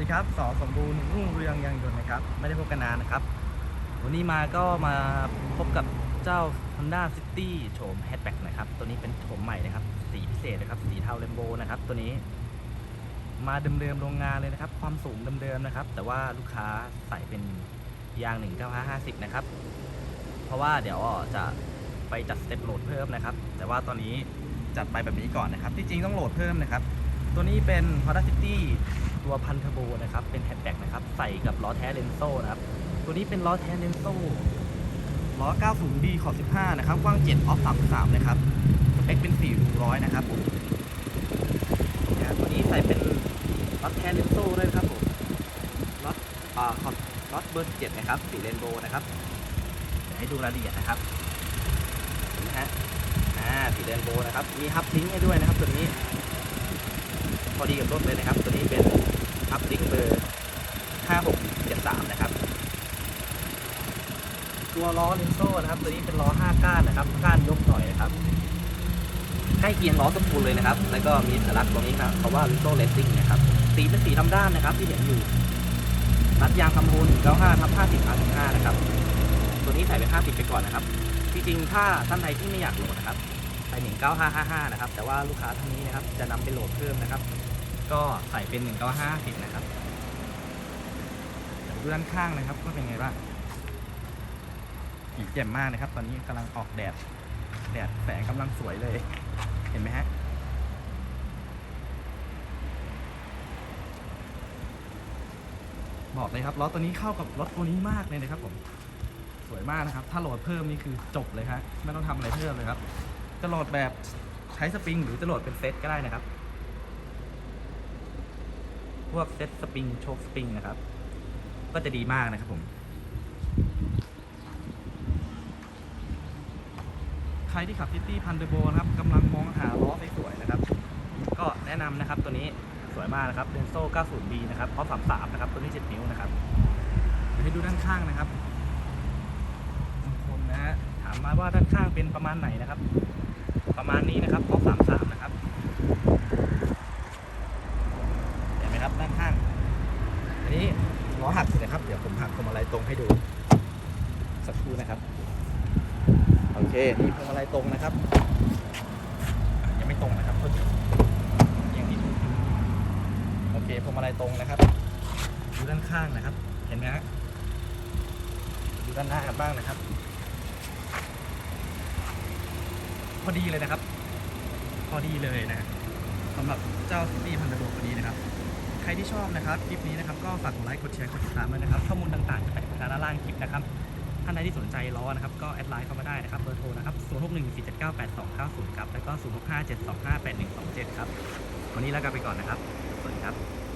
ดีครับสอสมบูรณ์รุ่งเรืองยังยนต์นะครับ ไม่ได้พบกันนานนะครับ วันนี้มาก็มาพบกับเจ้า Honda City โฉมแฮชแบ็กนะครับ ตัวนี้เป็นโฉมใหม่นะครับ สีพิเศษนะครับ สีเทาเรนโบว์นะครับ ตัวนี้ มาเดิมๆโรงงานเลยนะครับ ความสูงเดิมๆนะครับ แต่ว่าลูกค้าใส่เป็นยาง 19550 นะครับ เพราะว่าเดี๋ยวจะไปจัดสเต็ปโหลดเพิ่มนะครับ แต่ว่าตอนนี้จัดไปแบบนี้ก่อนนะครับ ที่จริงต้องโหลดเพิ่มนะครับ ตัวนี้เป็น Honda City ตัวพันเทอร์โบนะครับ เป็นแฮชแบ็กนะครับ ใส่กับล้อแท้เลนโซ่นะครับ ตัวนี้เป็นล้อแท้เลนโซ่ล้อ 90D ขอบ 15 นะครับ กว้าง 7 ออฟ 33 นะครับ สเปคเป็น4นะครับผมนะครับตัวนี้ใส่เป็นล้อแท้เลนโซ่ด้วยครับผมล้ออ่าขอบล้อเบอร์17นะครับ สีเรนโบว์นะครับให้ดูรายละเอียดนะครับเห็นไหมฮะอ่าสีเรนโบว์นะครับ มีฮับทิ้งให้ด้วยนะครับ ตัวนี้พอดีกับรถเลยนะครับ ตัวนี้เป็น ฮับลิงเบอร์ 5673 นะครับ ตัวล้อเลนโซ่นะครับ ตัวนี้เป็นล้อ 5 ก้านนะครับ ก้านยกหน่อยนะครับใกล้เคียงล้อสปูลเลยนะครับ แล้วก็มีสัญลักษณ์ตรงนี้ครับเขาว่าลิโซ่เลสซิ่งนะครับ สีเป็นสีดำด้านนะครับ ที่เห็นอยู่รัดยางคำพูน95ทับ50 35นะครับ ตัวนี้ใส่เป็น 50 ไปก่อนนะครับ จริงๆ ถ้าท่านใดที่ไม่อยากโหลดนะครับใส่19555 นะครับ แต่ว่าลูกค้าท่านนี้นะครับ จะนำไปโหลดเพิ่มนะครับ ก็ใส่เป็น 1950 นะครับดูด้านข้างนะครับว่าเป็นไงบ้างสีแจ่มมากนะครับ ตอนนี้กำลังออกแดด แดดแสงกำลังสวยเลย เห็นไหมฮะบอกเลยครับล้อตัวนี้เข้ากับรถตัวนี้มากเลยนะครับผมสวยมากนะครับ ถ้าโหลดเพิ่มนี่คือจบเลยครับไม่ต้องทำอะไรเพิ่มเลยครับ จะโหลดแบบใช้สปริง หรือจะโหลดเป็นเซตก็ได้นะครับ พวกเซ็ตสปริงโชคสปริงนะครับ ก็จะดีมากนะครับผมใครที่ขับซิตี้พันเดโบนะครับกำลังมองหาล้อสวยๆนะครับ ก็แนะนำนะครับตัวนี้สวยมากนะครับเรนโซ่ 90B นะครับพร้อม33นะครับ ตัวนี้ 7 นิ้วนะครับให้ดูด้านข้างนะครับบางคนนะฮะถามมาว่าด้านข้างเป็นประมาณไหนนะครับ ประมาณนี้นะครับพร้อม33 นะครับ เห็นไหมครับด้านข้าง อันนี้ล้อหักอยู่ นะครับ เดี๋ยวผมหักพวงมาลัยตรงให้ดู สักครู่นะครับ โอเค นี่พวงมาลัยตรงนะครับ ยังไม่ตรงนะครับยังนิดโอเคพวงมาลัยตรงนะครับ ดูด้านข้างนะครับ เห็นไหมฮะดูด้านหน้ากันบ้างนะครับ พอดีเลยนะครับ พอดีเลยนะสำหรับเจ้าซิตี้พันธุ์ รที่ชอบนะครับคลิปนี้นะครับก็ฝากกดไลค์กดแชร์กดติดตามด้วยนะครับข้อมูลต่างๆจะไปะไว้ด้านล่างคลิปนะครับท่านใดที่สนใจล้อนะครับก็แอดไลน์เข้ามาได้นะครับเบอร์โทรนะครับ0614798290ครับแล้วก็0657258127ครับวันนี้ลากันไปก่อนนะครับสวัสดีครับ